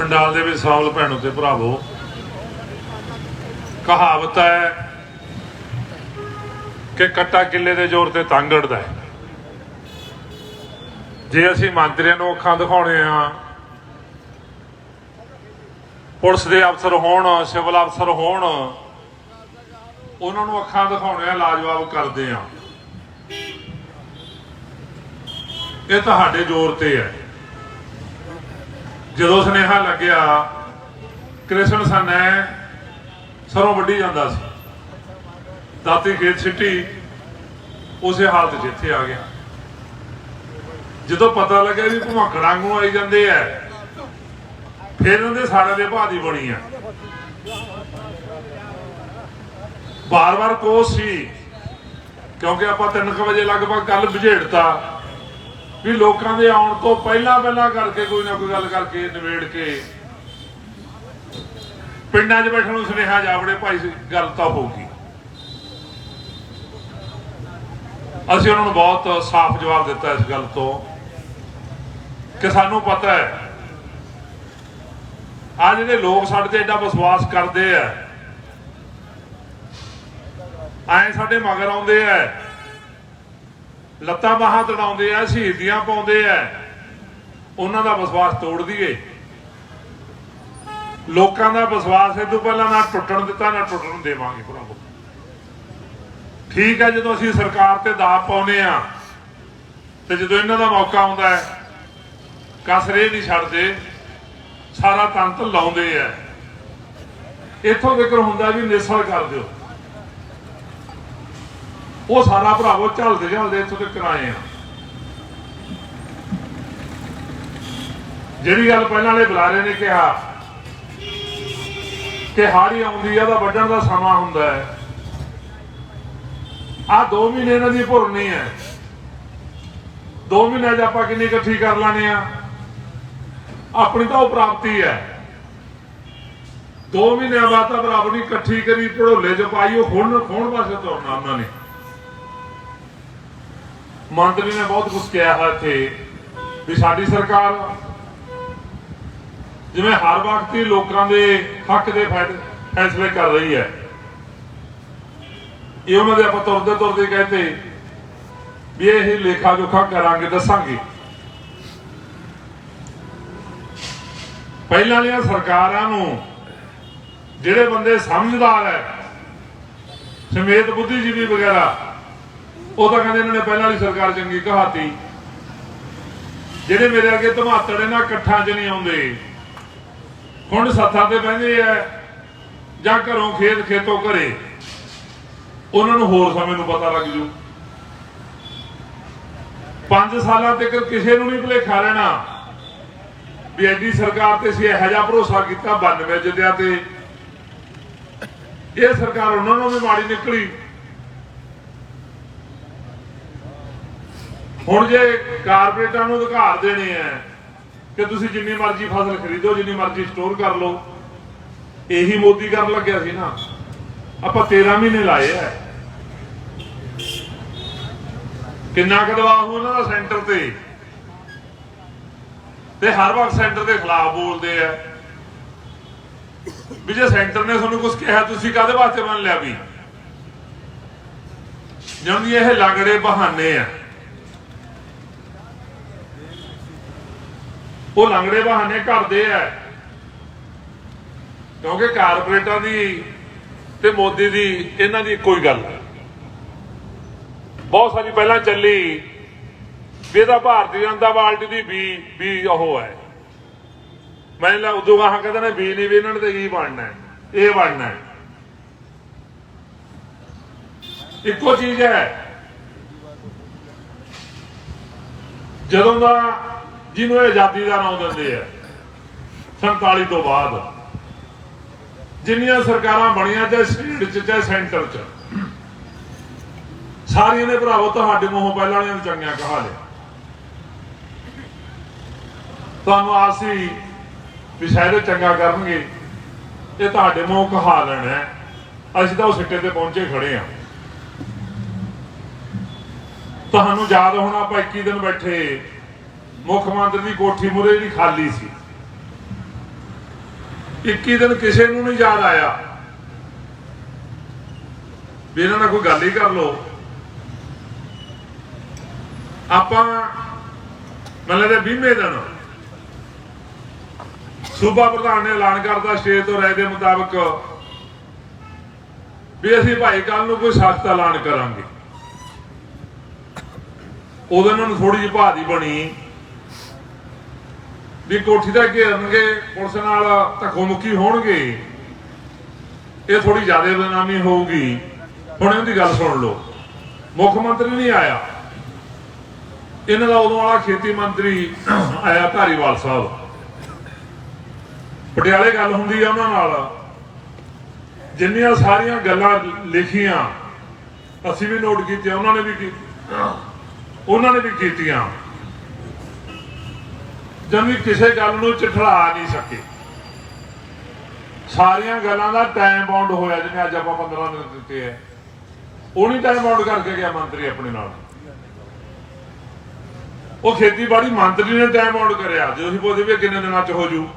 ਪੰਡਾਲ ਦੇ ਵਿੱਚ ਸਾਵਲ ਭੈਣੋ ਤੇ ਭਰਾਵੋ। ਕਹਾਵਤ ਹੈ ਕਿ ਕੱਟਾ ਕਿੱਲੇ ਦੇ ਜ਼ੋਰ ਤੇ ਤੰਗ ਅੜਦਾ ਹੈ। ਜੇ ਅਸੀਂ ਮੰਤਰੀਆਂ ਨੂੰ ਅੱਖਾਂ ਦਿਖਾਉਣੇ ਆ, ਪੁਲਿਸ ਦੇ ਅਫਸਰ ਹੋਣ, ਸਿਵਲ ਅਫਸਰ ਹੋਣ, ਉਹਨਾਂ ਨੂੰ ਅੱਖਾਂ ਦਿਖਾਉਣੇ ਆ, ਲਾਜਵਾਬ ਕਰਦੇ ਆ। ਇਹ ਤੁਹਾਡੇ ਜ਼ੋਰ ਤੇ ਹੈ। ਜਦੋਂ ਸੁਨੇਹਾ ਲੱਗਿਆ, ਕ੍ਰਿਸ਼ਨ ਸਨੈ ਸਰੋਂ ਵੱਢੀ ਜਾਂਦਾ ਸੀ। ਦਾਤੀ ਖੇਤ ਸਿੱਟੀ ਉਸੇ ਹਾਲਤ 'ਚ ਆ ਗਿਆ। ਜਦੋਂ ਪਤਾ ਲੱਗਿਆ ਵੀ ਭਮਕੜਾਂ ਨੂੰ ਆਈ ਜਾਂਦੇ ਐ ਫਿਰ ਇਹਨਾਂ ਦੇ ਸਾਰੇ ਦੇ ਭਾਅ ਦੀ ਬਣੀ ਆ। ਬਾਰ-ਬਾਰ ਕੋਸ ਸੀ, ਕਿਉਂਕਿ ਆਪਾਂ 3 ਵਜੇ ਲਗਭਗ ਕੱਲ ਵਿਝੇੜਤਾ ਵੀ ਲੋਕਾਂ ਦੇ ਆਉਣ ਤੋਂ ਪਹਿਲਾਂ ਪਹਿਲਾਂ ਕਰਕੇ ਕੋਈ ਨਾ ਕੋਈ ਗੱਲ ਕਰਕੇ ਨਿਬੇੜ ਕੇ ਪਿੰਡਾਂ 'ਚ ਬੈਠਣ ਨੂੰ ਸੁਨੇਹਾ ਜਾਵੜੇ ਭਾਈ ਗੱਲ ਤਾਂ ਹੋਊਗੀ। ਅਸੀਂ ਉਹਨਾਂ ਨੂੰ ਬਹੁਤ ਸਾਫ਼ ਜਵਾਬ ਦਿੱਤਾ ਇਸ ਗੱਲ ਤੋਂ ਕਿ ਸਾਨੂੰ ਪਤਾ ਹੈ ਆ ਜਿਹੜੇ ਲੋਕ ਸਾਡੇ ਤੇ ਐਡਾ ਵਿਸ਼ਵਾਸ ਕਰਦੇ ਆ, ਐ ਸਾਡੇ ਮਗਰ ਆਉਂਦੇ ਆ। ਲੱਤਾਂ ਬਾਹਾਂ ਤੜਾਉਂਦੇ ਆ, ਸ਼ਹੀਦੀਆਂ ਪਾਉਂਦੇ ਆ। ਉਹਨਾਂ ਦਾ ਵਿਸ਼ਵਾਸ ਤੋੜ ਦਈਏ। ਲੋਕਾਂ ਦਾ ਵਿਸ਼ਵਾਸ ਇਹ ਤੋਂ ਪਹਿਲਾਂ ਨਾ ਟੁੱਟਣ ਦਿੱਤਾ, ਨਾ ਟੁੱਟਣ ਦੇਵਾਂਗੇ ਭਰਾਵੋ। ਠੀਕ ਹੈ ਜਦੋਂ ਅਸੀਂ ਸਰਕਾਰ ਤੇ ਦਾਅ ਪਾਉਨੇ ਆ, ਤੇ ਜਦੋਂ ਇਹਨਾਂ ਦਾ ਮੌਕਾ ਆਉਂਦਾ ਹੈ ਕਸਰੇ ਨਹੀਂ ਛੱਡਦੇ, ਸਾਰਾ ਤੰਤ ਲਾਉਂਦੇ ਆ। ਇੱਥੋਂ ਜ਼ਿਕਰ ਹੁੰਦਾ ਵੀ ਨਿਸਲ ਕਰ ਦਿਓ। ਉਹ ਸਾਰਾ ਭਰਾਵੋ ਝਲਦੇ ਝਲਦੇ ਇੱਥੋਂ ਤੱਕ ਆਏ ਆ। ਜਿਹੜੀ ਗੱਲ ਪਹਿਲਾਂ ਵਾਲੇ ਬੁਲਾਰੇ ਨੇ ਕਿਹਾ ਕਿ ਹਾੜੀ ਆਉਂਦੀ ਆ ਤਾਂ ਵੱਢਣ ਦਾ ਸਮਾਂ ਹੁੰਦਾ ਹੈ। ਆ 2 ਮਹੀਨੇ ਇਹਨਾਂ ਦੀ ਭੁਰਨੀ ਹੈ। 2 ਮਹੀਨੇ ਚ ਆਪਾਂ ਕਿੰਨੀ ਇਕੱਠੀ ਕਰ ਲਾਣੇ ਆ। ਆਪਣੀ ਤਾਂ ਉਹ ਪ੍ਰਾਪਤੀ ਹੈ। 2 ਮਹੀਨਿਆਂ ਬਾਅਦ ਤਾਂ ਬਰਾਬਰ ਨਹੀਂ ਇਕੱਠੀ ਕਰੀ ਪੜੋਲੇ ਚ ਪਾਈ, ਉਹ ਹੁਣ ਖੋਣ ਪਾਸੇ ਤੁਰਨਾ ਉਹਨਾਂ ਨੇ। ਮੰਤਰੀ ਨੇ ਬਹੁਤ ਕੁਝ ਕਿਹਾ ਹੈ ਇੱਥੇ ਵੀ ਸਾਡੀ ਸਰਕਾਰ ਜਿਵੇਂ ਹਰ ਵਕਤ ਹੀ ਲੋਕਾਂ ਦੇ ਹੱਕ ਦੇ ਫੈਸਲੇ ਕਰ ਰਹੀ ਹੈ। ਇਹ ਉਹਨਾਂ ਦੇ ਆਪਾਂ ਤੁਰਦੇ ਤੁਰਦੇ ਕਹਿੰਦੇ ਵੀ ਇਹ ਲੇਖਾ ਜੋਖਾ ਕਰਾਂਗੇ, ਦੱਸਾਂਗੇ। ਪਹਿਲਾਂ ਵਾਲੀਆਂ ਸਰਕਾਰਾਂ ਨੂੰ ਜਿਹੜੇ ਬੰਦੇ ਸਮਝਦਾਰ ਹੈ, ਸਮੇਤ ਬੁੱਧੀਜੀਵੀ ਵਗੈਰਾ ਉਹ ਤਾਂ ਕਹਿੰਦੇ ਇਹਨਾਂ ਨੇ ਪਹਿਲਾਂ ਵਾਲੀ ਸਰਕਾਰ ਚੰਗੀ ਕਹਾਤੀ। ਜਿਹੜੇ ਮੇਰੇ ਅੱਗੇ ਧਮਾਤੜ ਇਹਨਾਂ ਇਕੱਠਾਂ 'ਚ ਨਹੀਂ ਆਉਂਦੇ। ਹੁਣ ਸੱਥਾਂ ਤੇ ਬਹਿੰਦੇ ਆ ਜਾਂ ਘਰੋਂ ਖੇਤ ਖੇਤੋਂ ਘਰੇ। ਉਹਨਾਂ ਨੂੰ ਹੋਰ ਸਮੇਂ ਨੂੰ ਪਤਾ ਲੱਗ ਜੂ। 5 ਸਾਲਾਂ ਤੱਕ ਕਿਸੇ ਨੂੰ ਨਹੀਂ ਭੁਲੇਖਾ ਰਹਿਣਾ ਵੀ ਐਡੀ ਸਰਕਾਰ ਤੇ ਸੀ ਇਹੋ ਜਿਹਾ ਭਰੋਸਾ ਕੀਤਾ 92 ਜਿੱਦਿਆਂ ਤੇ। ਇਹ ਸਰਕਾਰ ਉਹਨਾਂ ਨੂੰ ਵੀ ਮਾੜੀ ਨਿਕਲੀ। ਹੁਣ ਜੇ ਕਾਰਪੋਰੇਟਾਂ ਨੂੰ ਅਧਿਕਾਰ ਦੇਣੇ ਆ ਕਿ ਤੁਸੀਂ ਜਿੰਨੀ ਮਰਜ਼ੀ ਫਸਲ ਖਰੀਦੋ, ਜਿੰਨੀ ਮਰਜ਼ੀ ਸਟੋਰ ਕਰ ਲਓ, ਇਹੀ ਮੋਦੀ ਕਰਨ ਲੱਗਿਆ ਸੀ ਨਾ। ਆਪਾਂ 13 ਮਹੀਨੇ ਲਾਏ ਆ। ਕਿੰਨਾ ਕੁ ਦਬਾਅ ਹੋਊ ਉਹਨਾਂ ਦਾ ਸੈਂਟਰ ਤੇ? ਤੇ ਹਰ ਵਕਤ ਸੈਂਟਰ ਦੇ ਖਿਲਾਫ ਬੋਲਦੇ ਆ। ਵੀ ਜੇ ਸੈਂਟਰ ਨੇ ਤੁਹਾਨੂੰ ਕੁਝ ਕਿਹਾ, ਤੁਸੀਂ ਕਾਹਦੇ ਵਾਸਤੇ ਮੰਨ ਲਿਆ ਵੀ? ਜਿਉਂ ਇਹ ਲੰਗੜੇ ਬਹਾਨੇ ਆ। ਉਹ ਲੰਗੜੇ ਬਹਾਨੇ ਕਰਦੇ ਆ। ਕਿਉਂਕਿ ਕਾਰਪੋਰੇਟਾਂ ਦੀ ਤੇ ਮੋਦੀ ਦੀ ਇਹਨਾਂ ਦੀ ਕੋਈ ਗੱਲ ਹੈ। ਬਹੁਤ ਸਾਰੀ ਪਹਿਲਾਂ ਚੱਲੀ, ਵੀ ਇਹਦਾ ਭਾਰਤੀ ਜਨਤਾ ਪਾਰਟੀ ਦੀ ਵੀ ਵੀ ਉਹ ਹੈ। ਮੈਂ ਲਾ ਉਦੋਂ ਕਹਾ ਕਹਿੰਦੇ ਨੇ, ਵੀ ਨਹੀਂ ਵੀ ਇਹਨਾਂ ਨੇ ਤੇ ਕੀ ਬਣਨਾ ਇਹ ਬਣਨਾ ਇੱਕੋ ਚੀਜ਼ ਹੈ। ਜਦੋਂ ਦਾ ਜਿਹਨੂੰ ਇਹ ਆਜ਼ਾਦੀ ਦਾ ਨਾਮ ਦਿੰਦੇ ਆ 47 ਤੋਂ ਬਾਅਦ। ਜਿੰਨੀਆਂ ਸਰਕਾਰਾਂ ਬਣੀਆਂ, ਚਾਹੇ ਸਟੇਟ 'ਚ, ਚਾਹੇ ਸੈਂਟਰ 'ਚ। ਸਾਰੀਆਂ ਨੇ ਭਰਾਵੋ, ਤੁਹਾਡੇ ਮੂੰਹੋਂ ਪਹਿਲਾਂ ਵਾਲਿਆਂ ਨੂੰ ਚੰਗੀਆਂ ਕਹਾ ਲਿਆ। ਤੁਹਾਨੂੰ ਆਸੀ ਵੀ ਸ਼ਾਇਦ ਚੰਗਾ ਕਰਨਗੇ। ਇਹ ਤੁਹਾਡੇ ਮੂੰਹ ਕਹਾ ਲੈਣਾ ਅਸੀਂ ਤਾਂ ਉਹ ਸਿੱਟੇ ਤੇ ਪਹੁੰਚੇ ਖੜੇ ਆ ਤੁਹਾਨੂੰ ਯਾਦ ਹੋਣਾ ਆਪਾਂ 21 ਦਿਨ ਬੈਠੇ। ਮੁੱਖ ਮੰਤਰੀ ਦੀ ਕੋਠੀ ਮੁਰੇ ਜਿਹੜੀ ਖਾਲੀ ਸੀ। 21 ਦਿਨ ਕਿਸੇ ਨੂੰ ਨਹੀਂ ਯਾਦ ਆਇਆ। ਵੀ ਇਹਨਾਂ ਨਾਲ ਕੋਈ ਗੱਲ ਹੀ ਕਰ ਲੋ ਆਪਾਂ ਮਤਲਬ ਦੇ 20ਵੇਂ ਦਿਨ ਸੂਬਾ ਪ੍ਰਧਾਨ ਨੇ ਐਲਾਨ ਕਰਤਾ ਸਟੇਜ ਤੋਂ ਰਾਏ ਦੇ ਮੁਤਾਬਕ ਵੀ ਅਸੀਂ ਭਾਈ ਕੱਲ ਨੂੰ ਕੋਈ ਸਖਤ ਐਲਾਨ ਕਰਾਂਗੇ। ਉਦੋਂ ਇਹਨਾਂ ਨੂੰ ਥੋੜੀ ਜਿਹੀ ਭਾਦੀ ਬਣੀ। ਵੀ ਕੋਠੀ ਦਾ ਘੇਰਨਗੇ ਪੁਲਿਸ ਨਾਲ ਧੱਕੋ ਮੁੱਕੀ ਹੋਣਗੇ। ਇਹ ਥੋੜੀ ਜ਼ਿਆਦਾ ਬਦਨਾਮੀ ਹੋਊਗੀ। ਹੁਣ ਇਹਦੀ ਗੱਲ ਸੁਣ ਲਓ। ਮੁੱਖ ਮੰਤਰੀ ਨਹੀਂ ਆਇਆ। ਇਹਨਾਂ ਦਾ ਉਦੋਂ ਵਾਲਾ ਖੇਤੀ ਮੰਤਰੀ ਆਇਆ ਧਾਰੀਵਾਲ ਸਾਹਿਬ। ਪਟਿਆਲੇ ਗੱਲ ਹੁੰਦੀ ਆ ਉਹਨਾਂ ਨਾਲ। ਜਿੰਨੀਆਂ ਸਾਰੀਆਂ ਗੱਲਾਂ ਲਿਖੀਆਂ ਅਸੀਂ ਵੀ ਨੋਟ ਕੀਤੀਆਂ ਉਹਨਾਂ ਨੇ ਵੀ ਕੀ ਉਹਨਾਂ ਨੇ ਵੀ ਕੀਤੀਆਂ। ਜਮੀ ਕਿਸੇ ਗੱਲ ਨੂੰ ਚਿਠੜਾ ਨਹੀਂ ਸਕੇ। ਸਾਰੀਆਂ ਗੱਲਾਂ ਦਾ ਟਾਈਮ ਬਾਉਂਡ ਹੋਇਆ ਜਿਵੇਂ ਅੱਜ ਆਪਾਂ 15 ਦਿਨ ਦਿੱਤੇ ਐ। ਉਹ ਨਹੀਂ ਟਾਈਮ ਬਾਉਂਡ ਕਰਕੇ ਗਿਆ ਮੰਤਰੀ ਆਪਣੇ ਨਾਲ। ਉਹ ਖੇਤੀਬਾੜੀ ਮੰਤਰੀ ਨੇ ਟਾਈਮ ਬਾਉਂਡ ਕਰਿਆ। ਜਦੋਂ ਅਸੀਂ ਪੁੱਛਦੇ ਵੀ ਕਿੰਨੇ ਦਿਨਾਂ ਚ ਹੋ ਜੂ।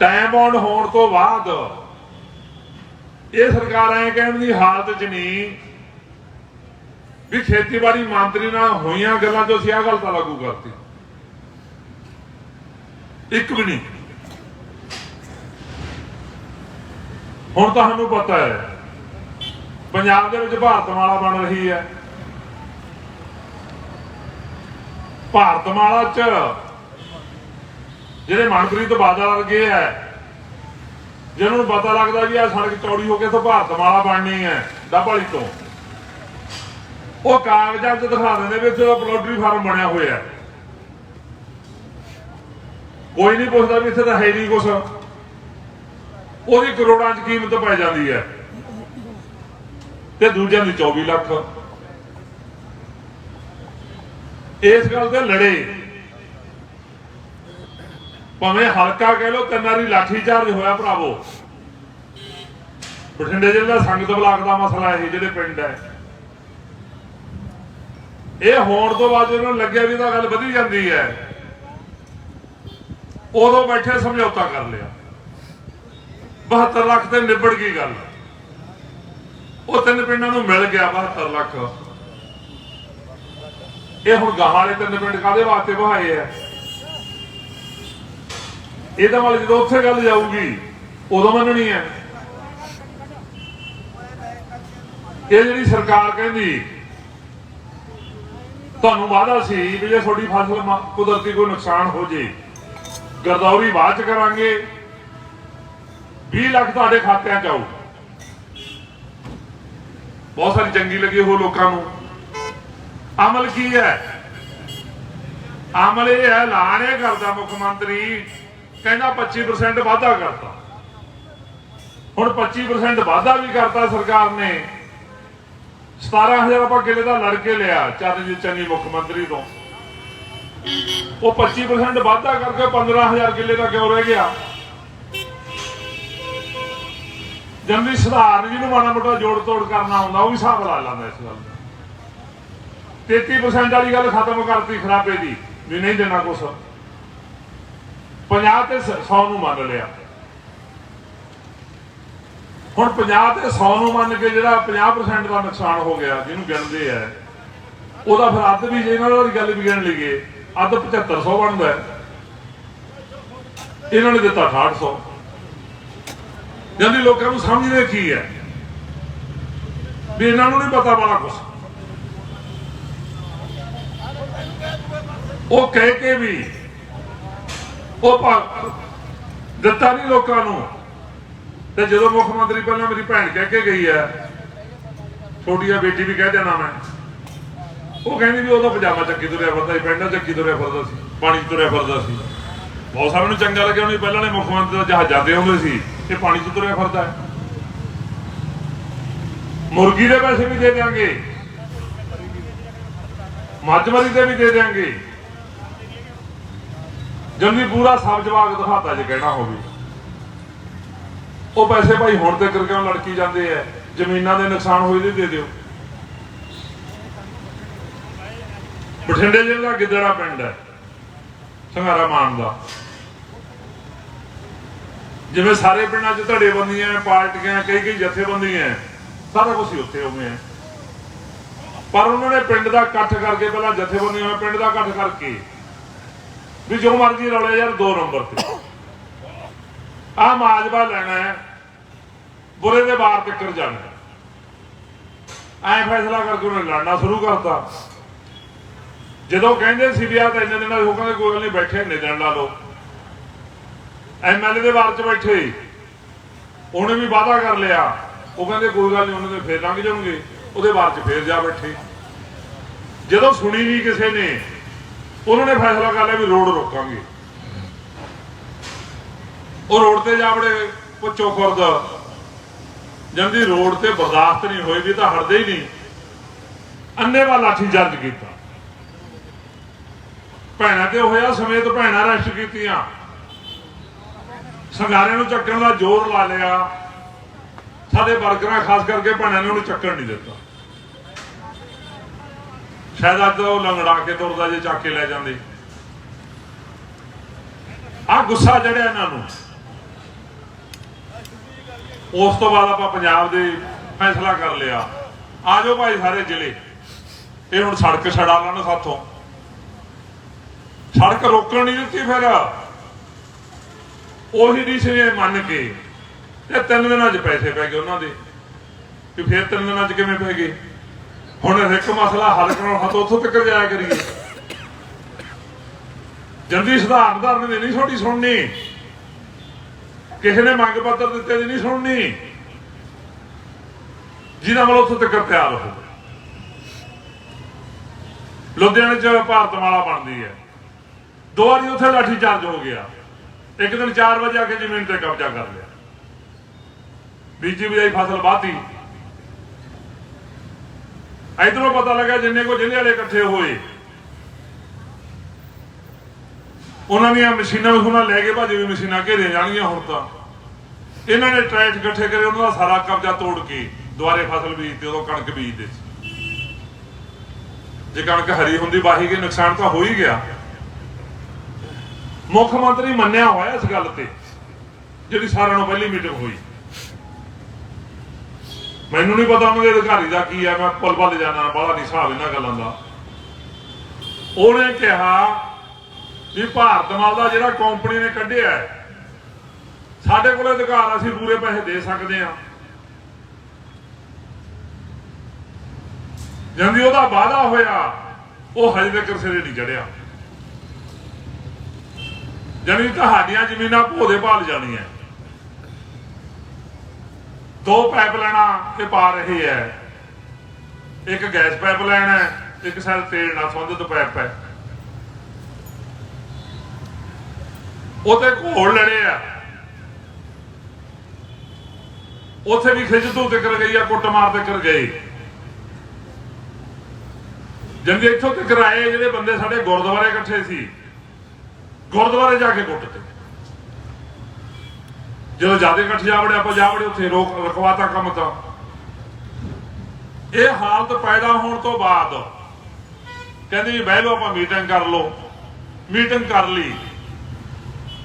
ਟਾਈਮ ਬਾਉਂਡ ਹੋਣ ਤੋਂ ਬਾਅਦ ਇਹ ਸਰਕਾਰ ਐ ਕਹਿਣ ਦੀ ਹਾਲਤ 'ਚ ਨਹੀਂ ਵੀ ਖੇਤੀਬਾੜੀ ਮੰਤਰੀ ਨਾਲ ਹੋਈਆਂ ਗੱਲਾਂ 'ਚੋਂ ਅਸੀਂ ਆਹ ਗੱਲ ਤਾਂ ਲਾਗੂ ਕਰਤੀ। ਇੱਕ ਵੀ ਨਹੀਂ। ਹੁਣ ਤੁਹਾਨੂੰ ਪਤਾ ਹੈ, ਪੰਜਾਬ ਦੇ ਵਿੱਚ ਭਾਰਤਮਾਲਾ ਬਣ ਰਹੀ ਹੈ। ਭਾਰਤਮਾਲਾ 'ਚ ਜਿਹੜੇ ਮਨਪ੍ਰੀਤ ਬਾਦਲ ਵਰਗੇ ਐ ਜਿਹਨਾਂ ਨੂੰ ਪਤਾ ਲੱਗਦਾ ਵੀ ਆ ਸੜਕ ਚੌੜੀ ਹੋ ਕੇ ਤੋਂ ਭਾਰਤਮਾਲਾ ਬਣਨੀ ਹੈ ਡੱਬਵਾਲੀ ਤੋਂ। ਉਹ ਕਾਗਜ਼ਾਂ 'ਚ ਦਿਖਾ ਦਿੰਦੇ ਵੀ ਇੱਥੇ ਦਾ ਪੋਲਟਰੀ ਫਾਰਮ ਬਣਿਆ ਹੋਇਆ। ਕੋਈ ਨਹੀਂ ਪੁੱਛਦਾ ਵੀ ਇੱਥੇ ਤਾਂ ਹੈ ਨਹੀਂ ਕੁਛ। ਉਹਦੀ ਕਰੋੜਾਂ 'ਚ ਕੀਮਤ ਪੈ ਜਾਂਦੀ ਹੈ। ਤੇ ਦੂਜਿਆਂ ਦੀ 24 ਲੱਖ। ਇਸ ਗੱਲ ਤੇ ਲੜੇ। ਭਾਵੇਂ ਹਲਕਾ ਕਹਿ ਲੋ ਤਿੰਨਾਰੀ ਲਾਠੀ ਚਾਰਜ ਹੋਇਆ ਭਰਾਵੋ। ਬਠਿੰਡੇ ਜ਼ਿਲ੍ਹੇ ਦਾ ਸੰਗਤ ਬਲਾਕ ਦਾ ਮਸਲਾ ਇਹ, ਜਿਹੜੇ ਪਿੰਡ ਹੈ। ਇਹ ਹੋਣ ਤੋਂ ਬਾਅਦ ਇਹਨਾਂ ਨੂੰ ਲੱਗਿਆ ਵੀ ਤਾਂ ਗੱਲ ਵਧੀ ਜਾਂਦੀ ਹੈ, ਉਦੋਂ ਬੈਠੇ ਸਮਝੌਤਾ ਕਰ ਲਿਆ। 72 ਲੱਖ ਤੇ ਨਿਬੜ ਗਈ ਗੱਲ। ਉਹ ਤਿੰਨ ਪਿੰਡਾਂ ਨੂੰ ਮਿਲ ਗਿਆ 72 ਲੱਖ। ਇਹ ਹੁਣ ਗਾਹਾਂ ਵਾਲੇ ਤਿੰਨ ਪਿੰਡ ਕਾਦੇ ਵਾਸਤੇ ਵਹਾਏ ਆ? ਇਹਦਾ ਮਤਲਬ ਜਦੋਂ ਉੱਥੇ ਗੱਲ ਜਾਊਗੀ, ਉਦੋਂ ਮੰਨਣੀ ਹੈ। ਇਹ ਜਿਹੜੀ ਸਰਕਾਰ ਕਹਿੰਦੀ ਤੁਹਾਨੂੰ ਵਾਅਦਾ ਸੀ ਵੀ ਜੇ ਤੁਹਾਡੀ ਫਸਲ ਕੁਦਰਤੀ ਕੋਈ ਨੁਕਸਾਨ ਹੋ ਜੇ, ਗਰਦੌਰੀ ਬਾਅਦ ਚ ਕਰਾਂਗੇ 20 ਲੱਖ ਤੁਹਾਡੇ ਖਾਤਿਆਂ ਚ ਆਊ। ਬਹੁਤ ਸਾਰੀ ਚੰਗੀ ਲੱਗੀ ਉਹ ਲੋਕਾਂ ਨੂੰ। ਅਮਲ ਕੀ ਹੈ? ਅਮਲ ਇਹ ਹੈ ਐਲਾਨ ਇਹ ਕਰਦਾ ਮੁੱਖ ਮੰਤਰੀ, ਕਹਿੰਦਾ 25% ਵਾਧਾ ਕਰਤਾ। ਹੁਣ 25% ਵਾਧਾ ਵੀ ਕਰਤਾ ਸਰਕਾਰ ਨੇ। 17000 ਆਪਾਂ ਕਿਲੇ ਦਾ ਲੜ ਕੇ ਲਿਆ ਚਰਨਜੀਤ ਚੰਨੀ ਮੁੱਖ ਮੰਤਰੀ ਤੋਂ। ਉਹ 25% ਵਾਧਾ ਕਰਕੇ 15000 ਕਿੱਲੇ ਦਾ ਕਿਉਂ ਰਹਿ ਗਿਆ? ਜੰਮੀ ਸੁਧਾਰਨ ਜਿਹਨੂੰ ਮਾੜਾ ਮੋਟਾ ਜੋੜ ਤੋੜ ਕਰਨਾ ਹੁੰਦਾ, ਉਹ ਵੀ ਹਿਸਾਬ ਲਾ ਲੈਂਦਾ ਇਸ ਗੱਲ ਦਾ। 33% ਵਾਲੀ ਗੱਲ ਖਤਮ ਕਰਤੀ ਖਰਾਬੇ ਦੀ, ਵੀ ਨਹੀਂ ਦੇਣਾ ਕੁਛ। 50 ਤੇ 100 ਨੂੰ ਮੰਨ ਲਿਆ। ਹੁਣ 50 ਤੇ 100 ਨੂੰ ਮੰਨ ਕੇ ਜਿਹੜਾ 50% ਦਾ ਨੁਕਸਾਨ ਹੋ ਗਿਆ, ਜਿਹਨੂੰ ਗਿਣਦੇ ਆ, ਉਹਦਾ ਫਿਰ ਅੱਧ ਵੀ ਜੇ ਇਹਨਾਂ ਦੀ ਗੱਲ ਵੀ ਗਿਣ ਲਈਏ, ਅੱਧ 7500 ਬਣਦਾ ਇਹਨਾਂ ਨੇ ਦਿੱਤਾ 6800 ਜਲਦੀ ਲੋਕਾਂ ਨੂੰ ਸਮਝਦੇ ਕੀ ਹੈ? ਵੀ ਇਹਨਾਂ ਨੂੰ ਨਹੀਂ ਪਤਾ ਵਾਲਾ ਕੁਛ। ਉਹ ਕਹਿ ਕੇ ਵੀ, ਉਹ ਦਿੱਤਾ ਨਹੀਂ ਲੋਕਾਂ ਨੂੰ। ਤੇ ਜਦੋਂ ਮੁੱਖ ਮੰਤਰੀ ਪਹਿਲਾਂ ਮੇਰੀ ਭੈਣ ਕਹਿ ਕੇ ਗਈ ਹੈ ਛੋਟੀ ਆ ਬੇਟੀ ਵੀ ਕਹਿ ਦੇਣਾ ਮੈਂ। ਉਹ ਕਹਿੰਦੀ ਵੀ ਉਹਦਾ ਪਜਾਮਾ ਚੱਕੀ ਤੁਰਿਆ ਫਿਰਦਾ ਸੀ ਪੈਂਡਾ ਚੱਕੀ ਤੁਰਿਆ ਫਿਰਦਾ ਸੀ, ਪਾਣੀ 'ਚ ਤੁਰਿਆ ਫਿਰਦਾ ਸੀ। ਬਹੁਤ ਸਾਰਿਆਂ ਨੂੰ ਚੰਗਾ ਲੱਗਿਆ, ਉਹਨੇ ਪਹਿਲਾਂ ਨੇ ਮੁੱਖ ਮੰਤਰੀ ਦਾ ਜਹਾਜ਼ਾਂ ਤੇ ਆਉਂਦੇ ਸੀ ਤੇ ਪਾਣੀ 'ਚ ਤੁਰਿਆ ਫਿਰਦਾ ਹੈ। ਮੁਰਗੀ ਦੇ ਪੈਸੇ ਵੀ ਦੇ ਦਿਆਂਗੇ। ਮੱਝ ਮਰੀ ਦੇ ਵੀ ਦੇ ਦਿਆਂਗੇ। ਜਲਦੀ ਪੂਰਾ ਸਬ ਜਵਾਬ ਦਿਖਾਤਾ ਜੇ ਕਹਿਣਾ ਹੋਵੇ। ਉਹ ਪੈਸੇ ਭਾਈ ਹੁਣ ਤੇ ਕਿਉਂ ਲੜਕੀ ਜਾਂਦੇ ਐ ਜ਼ਮੀਨਾਂ ਦੇ ਨੁਕਸਾਨ ਹੋਏ ਦੇ ਦੇ ਦਿਓ। ਬਠਿੰਡੇ ਜ਼ਿਲ੍ਹੇ ਦਾ ਗਿੱਦੜਾ ਪਿੰਡ ਹੈ, ਸੰਘਾਰਾ ਮਾਨ ਦਾ। ਜਿਵੇਂ ਸਾਰੇ ਪਿੰਡਾਂ 'ਚ ਧੜੇਬੰਦੀਆਂ ਪਾਰਟੀਆਂ ਕਈ ਕਈ ਜਥੇਬੰਦੀਆਂ ਸਾਰਾ ਕੁਝ ਹੀ ਉੱਥੇ ਹੋਵੇ ਹੈ ਪਰ ਉਹਨਾਂ ਨੇ ਪਿੰਡ ਦਾ ਇਕੱਠ ਕਰਕੇ, ਪਹਿਲਾਂ ਜਥੇਬੰਦੀਆਂ ਨਾਲ ਪਿੰਡ ਦਾ ਇਕੱਠ ਕਰਕੇ, ਵੀ ਜੋ ਮਰਜ਼ੀ ਰੌਲੇ ਯਾਰ ਦੋ ਨੰਬਰ ਤੇ। ਆ ਮਾਜਬਾ ਲੈਣਾ ਹੈ। ਬੁਰੇ ਦੇ ਬਾਹਰ ਟੱਕਰ ਜਾਣਾ। ਐ ਫੈਸਲਾ ਕਰਕੇ ਉਹਨੇ ਲੜਨਾ ਸ਼ੁਰੂ ਕਰਤਾ। ਜਦੋਂ ਕਹਿੰਦੇ ਸੀ ਵੀ ਆ ਤਾਂ ਇੰਨੇ ਦਿਨਾਂ ਦੇ ਉਹ ਕੋਈ ਨਹੀਂ ਬੈਠੇ, ਇੰਨੇ ਦਿਨ ਲਾ ਲਓ। ਐਮਐਲਏ ਦੇ ਬਾਰ ਚ ਬੈਠੇ। ਉਹਨੇ ਵੀ ਵਾਅਦਾ ਕਰ ਲਿਆ। ਉਹ ਕਹਿੰਦੇ ਕੋਈ ਗੱਲ ਨਹੀਂ, ਉਹਨਾਂ ਦੇ ਫੇਰ ਲੰਘ ਜਾਣਗੇ। ਉਹਦੇ ਬਾਰ ਚ ਫੇਰ ਜਾ ਬੈਠੇ। ਜਦੋਂ ਸੁਣੀ ਨਹੀਂ ਕਿਸੇ ਨੇ, ਉਹਨਾਂ ਨੇ ਫੈਸਲਾ ਕਰ ਲਿਆ ਵੀ ਰੋਡ ਰੋਕਾਂਗੇ। ਉਹ ਰੋਡ ਤੇ ਜਾ ਵੜੇ ਪੁੱਛੋ ਖੁਰਦ। ਜੰਦੀ ਰੋਡ ਤੇ ਬਰਦਾਸ਼ਤ ਨਹੀਂ ਹੋਈ ਵੀ ਤਾਂ ਹੜਦੇ ਹੀ ਨਹੀਂ। ਅੰਨੇ ਲਾਠੀ ਚਾਰਜ ਕੀਤਾ। ਭੈਣਾਂ ਤੇ ਹੋਇਆ ਸਮੇਤ ਭੈਣਾਂ ਅਰੈਸਟ ਕੀਤੀਆਂ। ਸੰਗਾਰਿਆਂ ਨੂੰ ਚੱਕਣ ਦਾ ਜ਼ੋਰ ਲਾ ਲਿਆ। ਸਾਡੇ ਵਰਕਰਾਂ ਖਾਸ ਕਰਕੇ ਭੈਣਾਂ ਨੇ ਉਹਨੂੰ ਚੱਕਣ ਨਹੀਂ ਦਿੱਤਾ। ਸ਼ਾਇਦ ਅੱਜ ਉਹ ਲੰਗੜਾ ਕੇ ਤੁਰਦਾ ਜੇ ਚੱਕ ਕੇ ਲੈ ਜਾਂਦੇ। ਆ ਗੁੱਸਾ ਚੜਿਆ ਇਹਨਾਂ ਨੂੰ। ਉਸ ਤੋਂ ਬਾਅਦ ਆਪਾਂ ਪੰਜਾਬ ਦੇ ਫੈਸਲਾ ਕਰ ਲਿਆ। ਆ ਜਾਓ ਭਾਈ ਸਾਰੇ ਜ਼ਿਲ੍ਹੇ। ਇਹ ਹੁਣ ਸੜਕ ਛੜਾ ਲੈਣ ਸਾਥੋਂ। ਸੜਕ ਰੋਕਣ ਨਹੀਂ ਦਿੱਤੀ ਫਿਰ। ਉਹੀ ਡੀਸੀ ਮੰਨ ਕੇ। ਤੇ ਤਿੰਨ ਦਿਨਾਂ 'ਚ ਪੈਸੇ ਪੈ ਗਏ ਉਹਨਾਂ ਦੇ। ਕਿ ਫਿਰ ਤਿੰਨ ਦਿਨਾਂ 'ਚ ਕਿਵੇਂ ਪੈ ਗਏ? ਹੁਣ ਇੱਕ ਮਸਲਾ ਹੱਲ ਕਰਾਉਣ ਹੱਥ ਉੱਥੋਂ ਤੱਕ ਜਾਇਆ ਕਰੀਏ। ਜਲਦੀ ਸੁਧਾਰ ਧਰਨ ਦੀ ਨਹੀਂ ਛੋਟੀ ਸੁਣਨੀ। ਕਿਸੇ ਨੇ ਮੰਗ ਪੱਤਰ ਦਿੱਤੇ ਦੀ ਨਹੀਂ ਸੁਣਨੀ। ਜਿਹਨਾਂ ਮਤਲਬ ਉੱਥੋਂ ਤੱਕ ਤਿਆਰ ਹੋ ਲੁਧਿਆਣੇ 'ਚ ਭਾਰਤ ਮਾਲਾ ਬਣਦੀ ਹੈ। ਦੋ ਵਾਰੀ ਉੱਥੇ ਲਾਠੀ ਚਾਰਜ ਹੋ ਗਿਆ। ਇੱਕ ਦਿਨ 4 ਵਜੇ ਆ ਕੇ ਜ਼ਮੀਨ ਤੇ ਕਬਜ਼ਾ ਕਰ ਲਿਆ। ਬੀਜੀ ਬਿਜਾਈ ਫਸਲ ਵਾਧੀ ਇਧਰੋਂ ਪਤਾ ਲੱਗਾ ਜਿੰਨੇ ਕੋ ਜ਼ਿਲ੍ਹੇ ਵਾਲੇ ਇਕੱਠੇ ਹੋਏ। ਉਹਨਾਂ ਦੀਆਂ ਮਸ਼ੀਨਾਂ ਮਸ਼ੂਨਾਂ ਲੈ ਕੇ ਭਾਜੀ ਵੀ ਮਸ਼ੀਨਾਂ ਘੇਰੇ ਜਾਣਗੀਆਂ ਹੁਣ ਤਾਂ। ਇਹਨਾਂ ਨੇ ਟਰੈਕ ਇਕੱਠੇ ਕਰੇ ਉਹਨਾਂ ਦਾ ਸਾਰਾ ਕਬਜ਼ਾ ਤੋੜ ਕੇ ਦੁਆਰੇ ਫਸਲ ਬੀਜਦੇ ਉਦੋਂ ਕਣਕ ਬੀਜਦੇ ਸੀ। ਜੇ ਕਣਕ ਹਰੀ ਹੁੰਦੀ ਵਾਹੀ ਕੇ ਨੁਕਸਾਨ ਤਾਂ ਹੋ ਹੀ ਗਿਆ। ਮੁੱਖ ਮੰਤਰੀ ਮੰਨਿਆ ਹੋਇਆ ਇਸ ਗੱਲ ਤੇ ਜਿਹੜੀ ਸਾਰਿਆਂ ਨੂੰ ਪਹਿਲੀ ਮੀਟਿੰਗ ਹੋਈ। ਮੈਨੂੰ ਨਹੀਂ ਪਤਾ ਉਹਨਾਂ ਦੇ ਅਧਿਕਾਰੀ ਦਾ ਕੀ ਹੈ ਮੈਂ ਪਲ ਪਲ ਜਾਣਾ ਬਾਹਲਾ ਨਹੀਂ ਹਿਸਾਬ ਇਹਨਾਂ ਗੱਲਾਂ ਦਾ। ਉਹਨੇ ਕਿਹਾ ਵੀ ਭਾਰਤ ਮਾਲ ਦਾ ਜਿਹੜਾ ਕੰਪਨੀ ਨੇ ਕੱਢਿਆ ਹੈ, ਸਾਡੇ ਕੋਲ ਅਧਿਕਾਰ ਅਸੀਂ ਪੂਰੇ ਪੈਸੇ ਦੇ ਸਕਦੇ ਹਾਂ ਜਾਂਦੀ ਉਹਦਾ ਵਾਅਦਾ ਹੋਇਆ, ਉਹ ਹਜੇ ਤੱਕ ਸਿਰੇ ਨਹੀਂ ਚੜਿਆ। ਜਾਨੀ ਤੁਹਾਡੀਆਂ ਜ਼ਮੀਨਾਂ ਭੋਦੇ ਭਾਲ ਜਾਣੀਆਂ। ਦੋ ਪਾਈਪਲਾਈਨਾਂ ਤੇ ਪਾ ਰਹੇ ਹੈ ਇੱਕ ਗੈਸ ਪਾਈਪਲਾਈਨ ਹੈ ਇੱਕ ਸਾਲ ਤੇਲ ਨਾਲ ਸੰਬੰਧਿਤ ਪਾਈਪ ਹੈ ਉਹਤੇ ਘੋਲ ਲੜੇ ਆ। ਉੱਥੇ ਵੀ ਖਿੱਚ ਤੋਂ ਟਿਕਰ ਗਈ ਆ, ਕੁੱਟ ਮਾਰ ਤੇ ਗਏ ਜੰਦੇ ਇੱਥੋਂ ਤਿਕਰ ਆਏ, ਜਿਹੜੇ ਬੰਦੇ ਸਾਡੇ ਗੁਰਦੁਆਰੇ ਇਕੱਠੇ ਸੀ, ਗੁਰਦੁਆਰੇ ਜਾ ਕੇ ਕੁੱਟਤੇ ਜਦੋਂ ਜਾਦੇ ਇਕੱਠੇ ਜਾ ਵੜੇ ਆਪਾਂ ਜਾ ਵੜੇ ਉੱਥੇ, ਰੋਕ ਰਖਵਾਤਾ ਕੰਮ ਤਾਂ। ਇਹ ਹਾਲਤ ਪੈਦਾ ਹੋਣ ਤੋਂ ਬਾਅਦ ਕਹਿੰਦੇ ਵੀ ਬਹਿ ਲਓ ਆਪਾਂ ਮੀਟਿੰਗ ਕਰ ਲਓ। ਮੀਟਿੰਗ ਕਰ ਲਈ।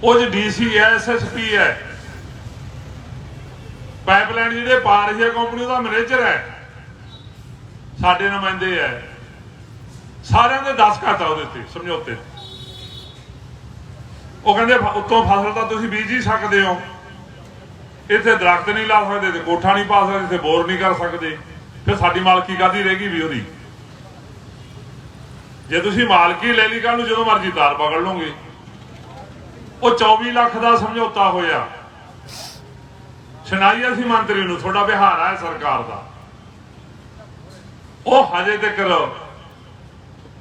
ਉਹ ਜੀ ਡੀਸੀ ਹੈ ਐਸਐਸਪੀ ਹੈ। ਪਾਈਪਲਾਈਨ ਜਿਹੜੇ ਪਾ ਰਹੀ ਹੈ ਕੰਪਨੀ, ਉਹਦਾ ਮੈਨੇਜਰ ਹੈ। ਸਾਡੇ ਨੁਮਾਇੰਦੇ ਹੈ। ਸਾਰਿਆਂ ਦੇ 10 ਘਾਟਾ ਉਹਦੇ ਤੇ, ਸਮਝੌਤੇ ਉਹ ਕਹਿੰਦੇ, ਉੱਤੋਂ ਫਸਲ ਤਾਂ ਤੁਸੀਂ ਬੀਜ ਹੀ ਸਕਦੇ ਹੋ। ਇੱਥੇ ਦਰਖਤ ਨਹੀਂ ਲਾ ਸਕਦੇ ਤੇ ਕੋਠਾ ਨਹੀਂ ਪਾ ਸਕਦੇ ਤੇ ਬੋਰ ਨਹੀਂ ਕਰ ਸਕਦੇ। ਫਿਰ ਸਾਡੀ ਮਾਲਕੀ ਕਾਦੀ ਰਹੇਗੀ ਵੀ ਉਹਦੀ? ਜੇ ਤੁਸੀਂ ਮਾਲਕੀ ਲੈ ਲਈ ਕੱਲ ਨੂੰ, ਜਦੋਂ ਮਰਜ਼ੀ ਤਾਰ ਪਕੜ ਲਓਗੇ। ਉਹ 24 ਲੱਖ ਦਾ ਸਮਝੌਤਾ ਹੋਇਆ। ਸੁਣਾਈਆ ਸੀ ਮੰਤਰੀ ਨੂੰ, ਤੁਹਾਡਾ ਵਿਹਾਰ ਹੈ ਸਰਕਾਰ ਦਾ। ਉਹ ਹਜੇ ਤੱਕ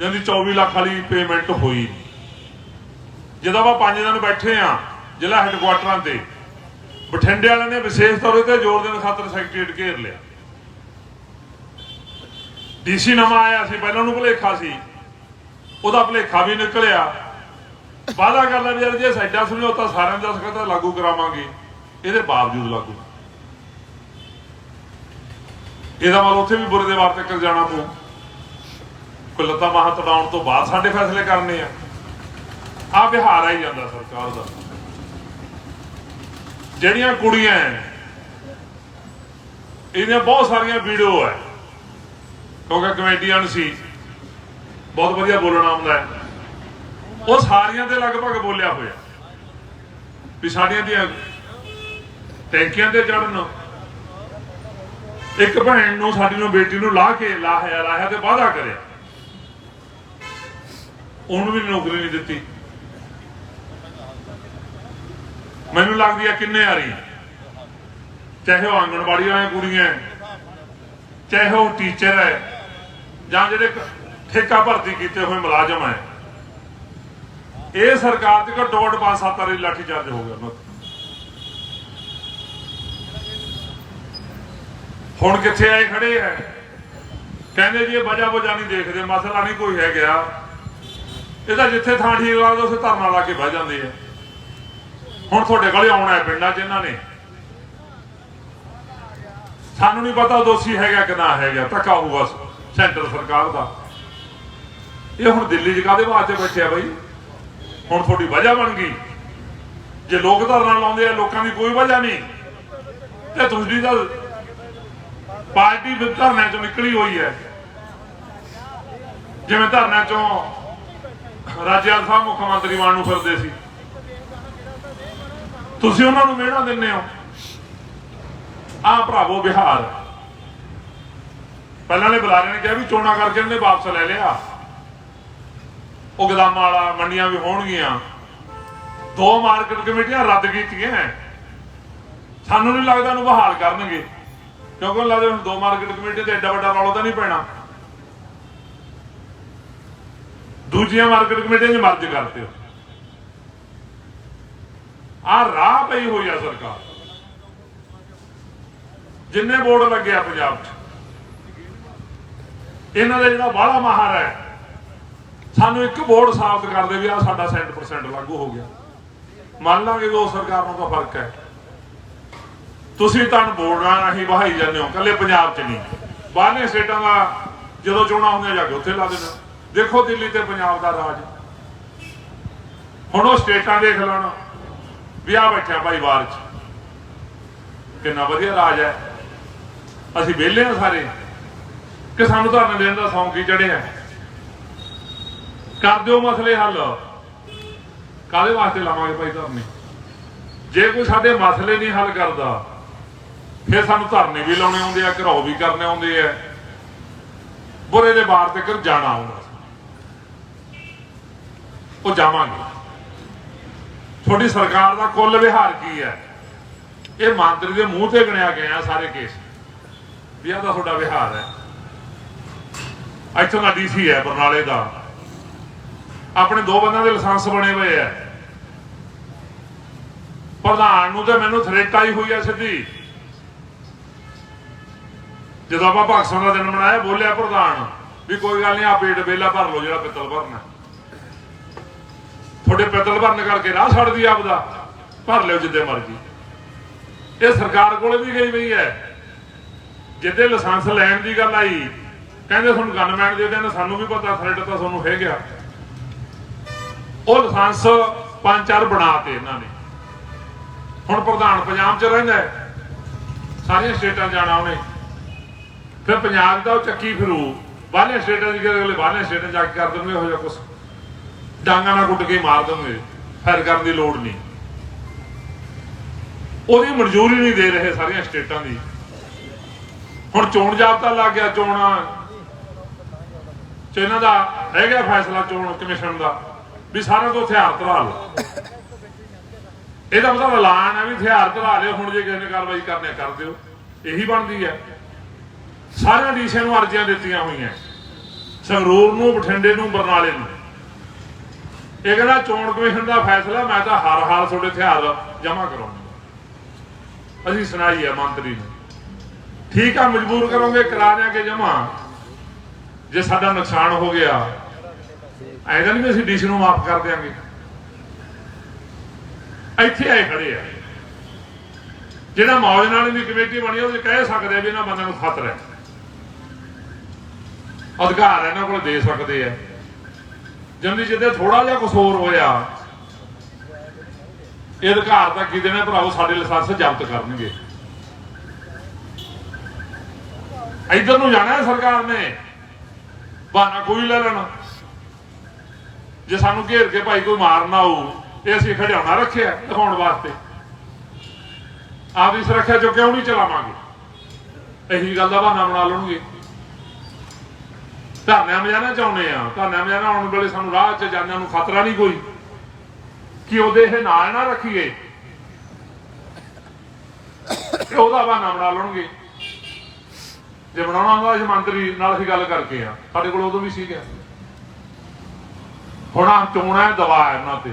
ਜਾਂਦੀ 24 ਲੱਖ ਵਾਲੀ ਪੇਮੈਂਟ ਹੋਈ ਜਦੋਂ ਆਪਾਂ ਪੰਜ ਦਿਨ ਬੈਠੇ ਆ ਜ਼ਿਲ੍ਹਾ ਹੈੱਡਕੁਆਟਰਾਂ ਤੇ, ਬਠਿੰਡੇ ਵਾਲਿਆਂ ਨੇ ਵਿਸ਼ੇਸ਼ ਤੌਰ ਤੇ ਜ਼ੋਰ ਦੇਣ ਖਾਤਰ ਸੈਕਟਰੀਏਟ ਘੇਰ ਲਿਆ। ਡੀਸੀ ਨਵਾਂ ਆਇਆ ਸੀ, ਪਹਿਲਾਂ ਉਹਨੂੰ ਭੁਲੇਖਾ ਸੀ। ਉਹਦਾ ਭੁਲੇਖਾ ਵੀ ਨਿਕਲਿਆ। ਵਾਅਦਾ ਕਰਦਾ ਵੀ ਯਾਰ ਜੇ ਸਾਡਾ ਸਮਝੌਤਾ ਸਾਰਿਆਂ ਦਾ ਸਕਦਾ ਲਾਗੂ ਕਰਾਵਾਂਗੇ। ਇਹਦੇ ਬਾਵਜੂਦ ਲਾਗੂ। ਇਹਦਾ ਮਤਲਬ ਉੱਥੇ ਵੀ ਬੁਰੇ ਦੇ ਵਾਰ ਤੱਕ ਜਾਣਾ ਪਊ। ਕੋਈ ਲੱਤਾਂ ਤੜਾਉਣ ਤੋਂ ਬਾਅਦ ਸਾਡੇ ਫੈਸਲੇ ਕਰਨੇ ਆ। ਆ ਬਿਹਾਰ ਆਈ ਜਾਂਦਾ ਸਰਕਾਰ ਦਾ। ਜਿਹੜੀਆਂ ਕੁੜੀਆਂ ਇਹਦੀਆਂ ਬਹੁਤ ਸਾਰੀਆਂ ਵੀਡੀਓ ਹੈ ਕਿਉਂਕਿ ਕਮੇਡੀਅਨ ਸੀ। ਬਹੁਤ ਵਧੀਆ ਬੋਲਣਾ ਆਉਂਦਾ ਉਹ ਸਾਰੀਆਂ ਦੇ ਲਗਭਗ ਬੋਲਿਆ ਹੋਇਆ। ਵੀ ਸਾਡੀਆਂ ਦੀਆਂ ਟੈਂਕੀਆਂ ਤੇ ਚੜਨ ਇੱਕ ਭੈਣ ਨੂੰ, ਸਾਡੀ ਨੂੰ, ਬੇਟੀ ਨੂੰ ਲਾ ਕੇ ਲਾਹਿਆ ਲਾਹਿਆ ਤੇ ਵਾਅਦਾ ਕਰਿਆ। ਉਹਨੂੰ ਵੀ ਨੌਕਰੀ ਨਹੀਂ ਦਿੱਤੀ। ਮੈਨੂੰ ਲੱਗਦੀ ਆ ਕਿੰਨੇ ਆ ਰਹੀ ਚਾਹੇ ਉਹ ਆਂਗਣਵਾੜੀ ਵਾਲੀਆਂ ਕੁੜੀਆਂ ਚਾਹੇ ਉਹ ਟੀਚਰ ਹੈ ਜਾਂ ਜਿਹੜੇ ਠੇਕਾ ਭਰਤੀ ਕੀਤੇ ਹੋਏ ਮੁਲਾਜ਼ਮ ਹੈ ਇਹ ਸਰਕਾਰ ਦੇ ਘੱਟੋ ਘੱਟ 5-7 ਵਾਰੀ ਲਾਠੀ ਚਾਰਜ ਹੋ ਗਿਆ ਉਹਨਾਂ ਹੁਣ ਕਿੱਥੇ ਆਏ ਖੜੇ ਆ ਕਹਿੰਦੇ ਜੀ ਇਹ ਵਜ੍ਹਾ ਵਜ੍ਹਾ ਨਹੀਂ ਦੇਖਦੇ, ਮਸਲਾ ਨਹੀਂ ਕੋਈ ਹੈ ਗਿਆ ਇਹਦਾ ਜਿੱਥੇ ਥਾਂ ਠੀਕ ਲੱਗਦਾ ਉਸੇ ਧਰਨਾ ਲਾ ਕੇ ਬਹਿ ਜਾਂਦੇ ਆ ਹੁਣ ਤੁਹਾਡੇ ਕੋਲੇ ਆਉਣਾ ਹੈ ਪਿੰਡਾਂ 'ਚ ਇਹਨਾਂ ਨੇ। ਸਾਨੂੰ ਨਹੀਂ ਪਤਾ ਦੋਸ਼ੀ ਹੈਗਾ ਕਿ ਨਾ ਹੈਗਾ, ਧੱਕਾ ਹੋਊਗਾ ਸੈਂਟਰ ਸਰਕਾਰ ਦਾ। ਇਹ ਹੁਣ ਦਿੱਲੀ 'ਚ ਕਾਦੇ ਵਾਸਤੇ ਬੈਠਿਆ ਆ ਬਈ? ਹੁਣ ਤੁਹਾਡੀ ਵਜ੍ਹਾ ਬਣ ਗਈ। ਜੇ ਲੋਕ ਧਰਨਾ ਲਾਉਂਦੇ ਆ, ਲੋਕਾਂ ਦੀ ਕੋਈ ਵਜ੍ਹਾ ਨਹੀਂ। ਤੇ ਤੁਸੀਂ ਤਾਂ ਪਾਰਟੀ ਵੀ ਧਰਨੇ ਚੋਂ ਨਿਕਲੀ ਹੋਈ ਹੈ। ਜਿਵੇਂ ਧਰਨੇ ਚੋਂ ਰਾਜਿਆਲ ਸਾਹਿਬ ਮੁੱਖ ਮੰਤਰੀ ਬਣ ਨੂੰ ਫਿਰਦੇ ਸੀ। ਤੁਸੀਂ ਉਹਨਾਂ ਨੂੰ ਮਿਹਣਾ ਦਿੰਦੇ ਹੋ। ਆ ਭਰਾਵੋ ਬਿਹਾਰ। ਪਹਿਲਾਂ ਨੇ ਬੁਲਾਰੇ ਨੇ ਕਿਹਾ ਵੀ ਚੋਣਾਂ ਕਰਕੇ ਉਹਨੇ ਵਾਪਸ ਲੈ ਲਿਆ। ਉਹ ਗਦਾਮਾਂ ਵਾਲਾ ਮੰਡੀਆਂ ਵੀ ਹੋਣਗੀਆਂ। ਦੋ ਮਾਰਕੀਟ ਕਮੇਟੀਆਂ ਰੱਦ ਕੀਤੀਆਂ। ਸਾਨੂੰ ਨਹੀਂ ਲੱਗਦਾ ਉਹਨੂੰ ਬਹਾਲ ਕਰਨਗੇ। ਕਿਉਂਕਿ ਲੱਗਦਾ ਹੁਣ ਦੋ ਮਾਰਕੀਟ ਕਮੇਟੀ ਤੇ ਐਡਾ ਵੱਡਾ ਰੌਲਾ ਤਾਂ ਨਹੀਂ ਪੈਣਾ? ਦੂਜੀਆਂ ਮਾਰਕੀਟ ਕਮੇਟੀਆਂ 'ਚ ਮਰਜ ਕਰਦੇ ਹੋ। ਆ ਰਾਹ ਪਈ ਹੋਈ ਆ ਸਰਕਾਰ। ਜਿੰਨੇ ਬੋਰਡ ਲੱਗਿਆ ਪੰਜਾਬ 'ਚ। ਇਹਨਾਂ ਦਾ ਜਿਹੜਾ ਬਾਹਲਾ ਮਾਹਰ ਹੈ, ਸਾਨੂੰ ਇੱਕ ਬੋਰਡ ਸਾਬਤ ਕਰਦੇ ਵੀ ਆ ਸਾਡਾ 100% ਲਾਗੂ ਹੋ ਗਿਆ। ਮੰਨ ਲਾਂਗੇ ਵੀ ਉਹ ਸਰਕਾਰ ਨੂੰ ਤਾਂ ਫ਼ਰਕ ਹੈ। ਤੁਸੀਂ ਤਾਂ ਬੋਰਡਾਂ ਰਾਹੀਂ ਵਹਾਈ ਜਾਂਦੇ ਹੋ ਕੱਲੇ ਪੰਜਾਬ 'ਚ ਨਹੀਂ। ਬਾਹਰਲੇ ਸਟੇਟਾਂ ਦਾ ਜਦੋਂ ਚੋਣਾਂ ਹੁੰਦੀਆਂ ਜਾ ਕੇ ਉੱਥੇ ਲਾ ਦੇਣਾ ਦੇਖੋ ਦਿੱਲੀ ਤੇ ਪੰਜਾਬ ਦਾ ਰਾਜ। ਹੁਣ ਉਹ ਸਟੇਟਾਂ ਦੇਖ ਲੈਣ, ਵੀ ਆ ਬੈਠਿਆ ਭਾਈ ਬਾਹਰ 'ਚ। ਕਿੰਨਾ ਵਧੀਆ ਰਾਜ ਹੈ। ਅਸੀਂ ਵਿਹਲੇ ਆ ਸਾਰੇ। ਕਿ ਸਾਨੂੰ ਧਰਨਾ ਦੇਣ ਦਾ ਸੌਂਕ ਹੀ ਚੜਿਆ ਕਰ ਦਿਓ ਮਸਲੇ ਹੱਲ। ਕਾਦੇ ਵਾਸਤੇ ਲਾਵਾਂਗੇ ਭਾਈ ਧਰਨੇ? ਜੇ ਕੋਈ ਸਾਡੇ ਮਸਲੇ ਨਹੀਂ ਹੱਲ ਕਰਦਾ ਫਿਰ ਸਾਨੂੰ ਧਰਨੇ ਵੀ ਲਾਉਣੇ ਆਉਂਦੇ ਆ, ਘਰਾਓ ਵੀ ਕਰਨੇ ਆਉਂਦੇ ਆ। ਬੁਰੇ ਦੇ ਬਾਹਰ ਤੇ ਜਾਣਾ ਆਉਂਦਾ ਉਹ ਜਾਵਾਂਗੇ। ਤੁਹਾਡੀ ਸਰਕਾਰ ਦਾ ਕੁੱਲ ਵਿਹਾਰ ਕੀ ਹੈ? ਇਹ ਮੰਤਰੀ ਦੇ ਮੂੰਹ ਤੇ ਗਣਿਆ ਗਿਆ ਸਾਰੇ ਕੇਸ। ਵੀ ਆਹ ਤਾਂ ਤੁਹਾਡਾ ਵਿਹਾਰ ਹੈ। ਇੱਥੋਂ ਦਾ ਡੀਸੀ ਹੈ, ਬਰਨਾਲੇ ਦਾ। ਆਪਣੇ ਦੋ ਬੰਦਿਆਂ ਦੇ ਲਾਇਸੈਂਸ ਬਣੇ ਹੋਏ ਆ। ਪ੍ਰਧਾਨ ਨੂੰ ਤੇ ਮੈਨੂੰ ਥਰੇਟਾ ਹੀ ਹੋਈ ਆ ਸਿੱਧੀ। ਜਦੋਂ ਆਪਾਂ ਪਾਕਿਸਤਾਨ ਦਾ ਦਿਨ ਮਨਾਇਆ, ਬੋਲਿਆ ਪ੍ਰਧਾਨ ਵੀ ਕੋਈ ਗੱਲ ਨਹੀਂ ਆ ਪੇਟ ਵੇਲਾ ਭਰ ਲਓ ਜਿਹੜਾ ਪਿੱਤਲ ਭਰਨਾ ਤੁਹਾਡੇ ਪਿੱਤਲ ਭਰਨ ਕਰਕੇ ਰਾਹ ਛੱਡਦੀ ਆਪਦਾ, ਭਰ ਲਿਓ ਜਿੱਦੇ ਮਰਜ਼ੀ। ਇਹ ਸਰਕਾਰ ਕੋਲੇ ਵੀ ਗਈ ਪਈ ਹੈ। ਜਿੱਦੇ ਲਾਇਸੈਂਸ ਲੈਣ ਦੀ ਗੱਲ ਆਈ, ਕਹਿੰਦੇ ਤੁਹਾਨੂੰ ਗਨਮੈਨ ਦੇ ਦੇਣ, ਸਾਨੂੰ ਵੀ ਪਤਾ ਥ੍ਰੈਡ ਤਾਂ ਤੁਹਾਨੂੰ ਹੈ ਗਿਆ। ਉਹ ਲਾਇਸੈਂਸ ਪੰਜ ਚਾਰ ਬਣਾਤੇ ਇਹਨਾਂ ਨੇ। ਹੁਣ ਪ੍ਰਧਾਨ ਪੰਜਾਬ 'ਚ ਰਹਿੰਦਾ ਸਾਰੀਆਂ ਸਟੇਟਾਂ ਜਾਣਾ ਉਹਨੇ। ਫਿਰ ਪੰਜਾਬ ਦਾ ਉਹ ਚੱਕੀ ਫਿਰੂ। ਬਾਹਰਲੀਆਂ ਸਟੇਟਾਂ ਦੀ ਅਗਲੇ ਬਾਹਰਲੀਆਂ ਸਟੇਟਾਂ ਜਾ ਕੇ ਕਰ ਦੇਣਗੇ ਇਹੋ ਜਿਹਾ ਕੁਛ। ਡਾਂਗਾ ਨਾਲ ਕੁੱਟ ਕੇ ਮਾਰ ਦੇਣਗੇ ਫਿਰ ਕਰਨ ਦੀ ਲੋੜ ਨਹੀਂ। ਉਹਦੀ ਮਨਜ਼ੂਰੀ ਨਹੀਂ ਦੇ ਰਹੇ ਸਾਰੀਆਂ ਸਟੇਟਾਂ ਦੀ। ਹੁਣ ਚੋਣ ਜਾਬਤਾ ਲੱਗ ਗਿਆ, ਚੋਣਾਂ। ਚ ਇਹਨਾਂ ਦਾ ਰਹਿ ਗਿਆ ਫੈਸਲਾ ਚੋਣ ਕਮਿਸ਼ਨ ਦਾ, ਵੀ ਸਾਰਿਆਂ ਤੋਂ ਹਥਿਆਰ ਧਰਾ ਲਓ। ਇਹਦਾ ਮਤਲਬ ਐਲਾਨ ਹੈ ਵੀ ਹਥਿਆਰ ਧਰਾ ਲਿਓ, ਹੁਣ ਜੇ ਕਿਸੇ ਨੇ ਕਾਰਵਾਈ ਕਰਨੀ ਕਰ ਦਿਓ। ਇਹੀ ਬਣਦੀ ਹੈ। ਸਾਰਿਆਂ ਡੀਸੀਆਂ ਨੂੰ ਅਰਜ਼ੀਆਂ ਦਿੱਤੀਆਂ ਹੋਈਆਂ। ਸੰਗਰੂਰ ਨੂੰ, ਬਠਿੰਡੇ ਨੂੰ, ਬਰਨਾਲੇ ਨੂੰ। ਇਹ ਕਹਿੰਦਾ ਚੋਣ ਕਮਿਸ਼ਨ ਦਾ ਫੈਸਲਾ, ਮੈਂ ਤਾਂ ਹਰ ਹਾਲ ਤੁਹਾਡੇ ਹਥਿਆਰ ਜਮ੍ਹਾਂ ਕਰਾਉਂਗਾ ਅਸੀਂ ਸੁਣਾਈ ਹੈ ਮੰਤਰੀ ਨੂੰ। ਠੀਕ ਆ, ਮਜਬੂਰ ਕਰੋਗੇ, ਕਰਾ ਦਿਆਂਗੇ ਜਮ੍ਹਾਂ। ਜੇ ਸਾਡਾ ਨੁਕਸਾਨ ਹੋ ਗਿਆ, ਐਂ ਤਾਂ ਨਹੀਂ ਵੀ ਅਸੀਂ ਡੀਸੀ ਨੂੰ ਮਾਫ ਕਰ ਦਿਆਂਗੇ। ਇੱਥੇ ਆਏ ਖੜੇ ਆ। ਜਿਹੜਾ ਮੌਜ ਨਾਲ ਦੀ ਕਮੇਟੀ ਬਣੀ ਉਹ ਕਹਿ ਸਕਦੇ ਆ ਵੀ ਇਹਨਾਂ ਬੰਦਿਆਂ ਨੂੰ ਖਤਰਾ ਹੈ। ਅਧਿਕਾਰ ਇਹਨਾਂ ਕੋਲ ਦੇ ਸਕਦੇ ਆ। ਜਿੰਦੀ ਜਿੱਦੇ ਥੋੜਾ ਜਿਹਾ ਕਸੂਰ ਹੋਇਆ, ਇਹ ਅਧਿਕਾਰ ਤਾਂ ਕੀ ਦੇਣਾ ਭਰਾਓ ਸਾਡੇ ਲਾਇਸੈਂਸ ਜ਼ਬਤ ਕਰਨਗੇ। ਇਧਰ ਨੂੰ ਜਾਣਾ ਸਰਕਾਰ ਨੇ, ਬਹਾਨਾ ਕੋਈ ਲੈ ਲੈਣਾ। ਜੇ ਸਾਨੂੰ ਘੇਰ ਕੇ ਭਾਈ ਕੋਈ ਮਾਰਨਾ ਹੋਊ, ਇਹ ਅਸੀਂ ਖੜਿਆਉਣਾ ਰੱਖਿਆ ਦਿਖਾਉਣ ਵਾਸਤੇ। ਆਪਦੀ ਸੁਰੱਖਿਆ ਚੋਂ ਕਿਉਂ ਨਹੀਂ ਚਲਾਵਾਂਗੇ? ਇਹੀ ਗੱਲ ਦਾ ਬਹਾਨਾ ਬਣਾ ਲੈਣਗੇ। ਧਰਨਿਆਂ ਮਜਾਣਾ ਚਾਹੁੰਦੇ ਆ। ਧਰਨਿਆਂ ਮਜਾਣਾ ਆਉਣ ਵੇਲੇ ਸਾਨੂੰ ਰਾਹ 'ਚ ਜਾਂਦਿਆਂ ਨੂੰ ਖਤਰਾ ਨਹੀਂ ਕੋਈ ਕਿ ਉਹਦੇ ਇਹ ਨਾਲ ਨਾ ਰੱਖੀਏ ਉਹਦਾ ਬਹਾਨਾ ਬਣਾ ਲੈਣਗੇ। ਜੇ ਬਣਾਉਣਾ ਹੁੰਦਾ ਅਸੀਂ ਮੰਤਰੀ ਨਾਲ ਅਸੀਂ ਗੱਲ ਕਰਕੇ ਆ। ਸਾਡੇ ਕੋਲ ਉਦੋਂ ਵੀ ਸੀਗਾ। ਹੁਣ ਆ ਚੋਣਾ ਹੈ ਦਵਾ ਹੈ ਉਹਨਾਂ ਤੇ।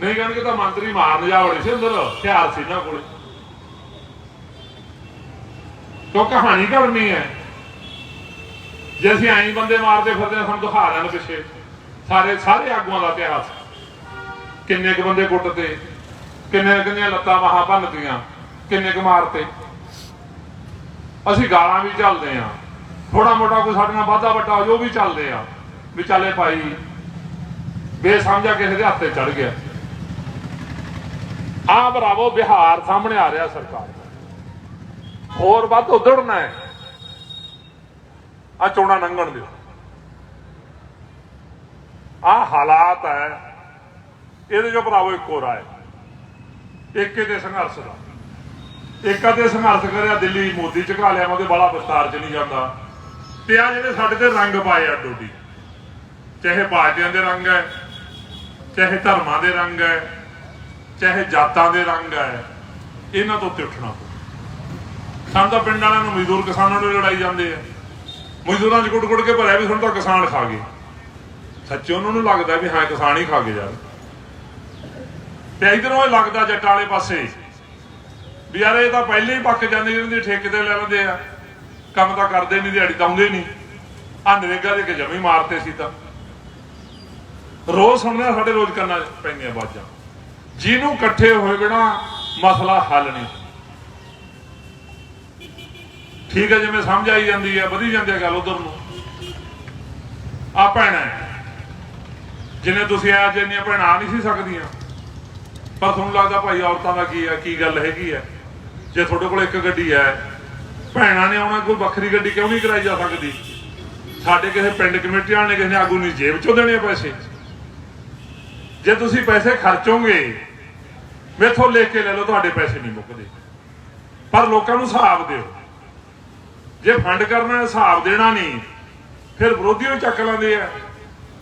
ਨਹੀਂ ਕਹਿਣਗੇ ਤਾਂ ਮੰਤਰੀ ਮਾਰਨ ਜਾ ਵੜੇ ਸੀ ਅੰਦਰ, ਹਥਿਆਰ ਸੀ ਇਹਨਾਂ ਕੋਲੇ। ਤੋ ਕਹਾਣੀ ਕਰਨੀ ਹੈ? ਜੇ ਅਸੀਂ ਐਂ ਬੰਦੇ ਮਾਰਦੇ ਫਿਰਦੇ ਹਾਂ, ਸਾਨੂੰ ਦਿਖਾ ਦੇਣ ਪਿੱਛੇ। ਸਾਰੇ ਸਾਰੇ ਆਗੂਆਂ ਦਾ ਇਤਿਹਾਸ। ਕਿੰਨੇ ਕੁ ਬੰਦੇ ਗੁੱਟ ਤੇ ਕਿੰਨੇ ਕਿੰਨੀਆਂ ਲੱਤਾਂ ਵਾਹਾਂ ਭੰਨਦੀਆਂ ਕਿੰਨੇ ਕੁ ਮਾਰਤੇ। ਅਸੀਂ ਗਾਲਾਂ ਵੀ ਚੱਲਦੇ ਆ ਥੋੜਾ ਮੋਟਾ ਕੋਈ ਸਾਡੇ ਨਾਲ ਵਾਧਾ ਵੱਟਾ ਹੋ ਜੋ ਵੀ ਚੱਲਦੇ ਆ। ਵੀ ਚੱਲੇ ਭਾਈ ਬੇਸਮਝਾ ਕਿਸੇ ਦੇ ਹੱਥੇ ਚੜ ਗਿਆ। ਆ ਬਰਾਵੋ ਬਿਹਾਰ ਸਾਹਮਣੇ ਆ ਰਿਹਾ ਸਰਕਾਰ ਹੋਰ ਵੱਧ ਉਧੜਨਾ ਹੈ। ਆ ਚੋਣਾ ਲੰਘਣ ਦਿਓ। ਆ ਹਾਲਾਤ ਹੈ, ਇਹਦੇ ਜੋ ਭਰਾਵੋ ਇੱਕੋ ਰਾਏ ਏਕੇ ਤੇ ਸੰਘਰਸ਼ ਦਾ। ਏਕਾ ਤੇ ਸੰਘਰਸ਼ ਕਰਿਆ, ਦਿੱਲੀ ਮੋਦੀ ਝੁਕਾ ਲਿਆ ਉਹਦੇ ਬੜਾ ਵਿਸਤਾਰ ਚ ਨਹੀਂ ਜਾਂਦਾ। ਤੇ ਆ ਜਿਹੜੇ ਸਾਡੇ ਤੇ ਰੰਗ ਪਾਏ ਆ ਡੋਡੀ, ਚਾਹੇ ਪਾਰਟੀਆਂ ਦੇ ਰੰਗ ਹੈ, ਚਾਹੇ ਧਰਮਾਂ ਦੇ ਰੰਗ ਹੈ, ਚਾਹੇ ਜਾਤਾਂ ਦੇ ਰੰਗ ਹੈ, ਇਹਨਾਂ ਤੋਂ ਉੱਤੇ ਉੱਠਣਾ ਪਊ। ਸਾਨੂੰ ਤਾਂ ਪਿੰਡ ਵਾਲਿਆਂ ਨੂੰ ਮਜ਼ਦੂਰ ਕਿਸਾਨਾਂ ਨੂੰ ਲੜਾਈ ਜਾਂਦੇ ਆ। ਮਜ਼ਦੂਰਾਂ 'ਚ ਗੁੱਟ ਗੁੱਟ ਕੇ ਭਰਿਆ ਵੀ ਸਾਨੂੰ ਤਾਂ ਕਿਸਾਨ ਖਾ ਗਏ। ਸੱਚੇ ਉਹਨਾਂ ਨੂੰ ਲੱਗਦਾ ਵੀ ਹਾਂ, ਕਿਸਾਨ ਹੀ ਖਾ ਗਏ ਯਾਰ। ਤੇ ਇਧਰੋਂ ਇਹ ਲੱਗਦਾ ਜੱਟਾਂ ਵਾਲੇ ਪਾਸੇ ਵੀ ਯਾਰ ਇਹ ਤਾਂ ਪਹਿਲੇ ਹੀ ਪੱਕ ਜਾਂਦੇ ਜਿਹਨਾਂ ਦੇ ਠੇਕੇ ਤੇ ਲੈ ਲੈਂਦੇ ਆ। ਕੰਮ ਤਾਂ ਕਰਦੇ ਨਹੀਂ, ਦਿਹਾੜੀ ਤਾਂ ਆਉਂਦੇ ਨਹੀਂ। ਆ ਨਰੇਗਾ ਦੇ ਕੇ ਜਮੀ ਮਾਰਤੇ ਸੀ ਤਾਂ। ਰੋਜ਼ ਸੁਣਦੇ ਸਾਡੇ ਰੋਜ਼ ਕਰਨਾ ਪੈਂਦੀਆਂ ਬਾਜਾਂ ਜਿਹਨੂੰ ਇਕੱਠੇ ਹੋਏ ਬਿਨਾ ਮਸਲਾ ਹੱਲ ਨਹੀਂ। ਠੀਕ ਹੈ ਜਿਵੇਂ ਸਮਝ ਆਈ ਜਾਂਦੀ ਹੈ, ਵਧੀ ਜਾਂਦੀ ਹੈ ਗੱਲ ਉਧਰ ਨੂੰ। ਆ ਭੈਣਾਂ ਜਿਨੇ ਤੁਸੀਂ ਆ ਇੰਨੀਆਂ ਭੈਣਾਂ ਆ ਨਹੀਂ ਸੀ ਸਕਦੀਆਂ। ਪਰ ਤੁਹਾਨੂੰ ਲੱਗਦਾ ਭਾਈ ਔਰਤਾਂ ਦਾ ਕੀ ਹੈ, ਕੀ ਗੱਲ ਹੈਗੀ ਹੈ? ਜੇ ਤੁਹਾਡੇ ਕੋਲ ਇੱਕ ਗੱਡੀ ਹੈ, ਭੈਣਾਂ ਨੇ ਆਉਣਾ, ਕੋਈ ਵੱਖਰੀ ਗੱਡੀ ਕਿਉਂ ਨਹੀਂ ਕਰਾਈ ਜਾ ਸਕਦੀ? ਸਾਡੇ ਕਿਸੇ ਪਿੰਡ ਕਮੇਟੀਆਂ ਨੇ ਕਿਸੇ ਨੇ ਆਗੂ ਨਹੀਂ ਜੇਬ ਚੋਂ ਦੇਣੇ ਆ ਪੈਸੇ। ਜੇ ਤੁਸੀਂ ਪੈਸੇ ਖਰਚੋਗੇ, ਮੇਥੋਂ ਲੈ ਕੇ ਲੈ ਲਓ, ਤੁਹਾਡੇ ਪੈਸੇ ਨਹੀਂ ਮੁੱਕਦੇ। ਪਰ ਲੋਕਾਂ ਨੂੰ ਹਿਸਾਬ ਦਿਓ। ਜੇ ਫੰਡ ਕਰਨਾ ਹਿਸਾਬ ਦੇਣਾ ਨਹੀਂ, ਫਿਰ ਵਿਰੋਧੀਆਂ ਚੱਕ ਲੈਂਦੇ ਆ।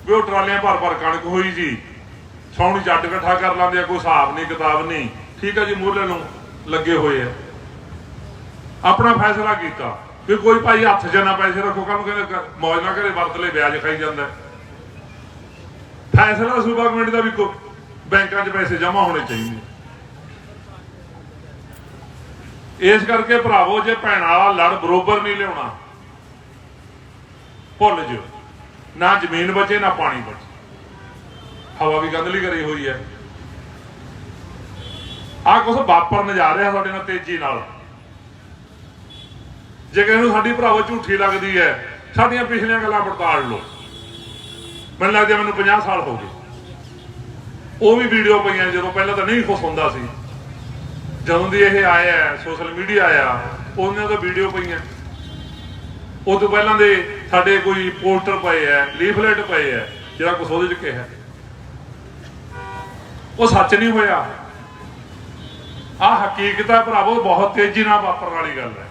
ਵੀ ਉਹ ਟਰਾਲੀਆਂ ਭਰ ਭਰ ਕਣਕ ਹੋਈ ਜੀ ਛਾਉਣੀ ਜੱਟ ਇਕੱਠਾ ਕਰ ਲੈਂਦੇ ਆ, ਕੋਈ ਹਿਸਾਬ ਨਹੀਂ, ਕਿਤਾਬ ਨਹੀਂ। ਠੀਕ ਹੈ ਜੀ ਮੂਹਰੇ ਨੂੰ ਲੱਗੇ ਹੋਏ ਆ। ਆਪਣਾ ਫੈਸਲਾ ਕੀਤਾ ਵੀ ਕੋਈ ਭਾਈ ਹੱਥ 'ਚ ਨਾ ਪੈਸੇ ਰੱਖੋ, ਕੰਮ ਕਹਿੰਦੇ ਕ- ਮੌਜ ਨਾ ਕਰੇ ਵਰਤ ਲੈ ਵਿਆਜ ਖਾਈ ਜਾਂਦਾ। ਫੈਸਲਾ ਸੂਬਾ ਕਮੇਟੀ ਦਾ ਵੀ ਬੈਂਕਾਂ 'ਚ ਪੈਸੇ ਜਮ੍ਹਾਂ ਹੋਣੇ ਚਾਹੀਦੇ। ਇਸ ਕਰਕੇ ਭਰਾਵੋ, ਜੇ ਭੈਣਾਂ ਵਾਲਾ ਲੜ ਬਰੋਬਰ ਨਹੀਂ ਲਿਆਉਣਾ, ਭੁੱਲ ਜਿਓ। ਨਾ ਜ਼ਮੀਨ ਬਚੇ, ਨਾ ਪਾਣੀ ਬਚੇ। ਹਵਾ ਵੀ ਗੰਦਲੀ ਕਰੀ ਹੋਈ ਹੈ। ਆ ਕੁਝ ਵਾਪਰਨ ਜਾ ਰਿਹਾ ਸਾਡੇ ਨਾਲ ਤੇਜ਼ੀ ਨਾਲ। ਜੇ ਕਿਸੇ ਨੂੰ ਸਾਡੀ ਭਰਾਵੋ ਝੂਠੀ ਲੱਗਦੀ ਹੈ, ਸਾਡੀਆਂ ਪਿਛਲੀਆਂ ਗੱਲਾਂ ਪੜਤਾਲ ਲਓ। ਮੈਨੂੰ ਲੱਗਦਾ ਮੈਨੂੰ 50 ਸਾਲ ਹੋ ਗਏ। ਉਹ ਵੀ ਵੀਡੀਓ ਪਈਆਂ ਜਦੋਂ ਪਹਿਲਾਂ ਤਾਂ ਨਹੀਂ ਖੁਸ਼ ਹੁੰਦਾ ਸੀ। ਜਦੋਂ ਦੀ ਇਹ ਆਇਆ, ਸੋਸ਼ਲ ਮੀਡੀਆ ਆਇਆ ਉਹਨਾਂ ਦਾ ਵੀਡੀਓ ਪਈਆਂ। ਉਹ ਤੋਂ ਪਹਿਲਾਂ ਦੇ ਸਾਡੇ ਕੋਈ ਪੋਸਟਰ ਪਏ ਐ ਲੀਫਲੇਟ ਪਏ ਐ ਜਿਹੜਾ ਕੁਛ ਉਹਦੇ ਚ ਕਿਹਾ। ਉਹ ਸੱਚ ਨਹੀਂ ਹੋਇਆ। ਆ ਹਕੀਕਤ ਹੈ ਭਰਾਵੋ, ਬਹੁਤ ਤੇਜ਼ੀ ਨਾਲ ਵਾਪਰਨ ਵਾਲੀ ਗੱਲ ਹੈ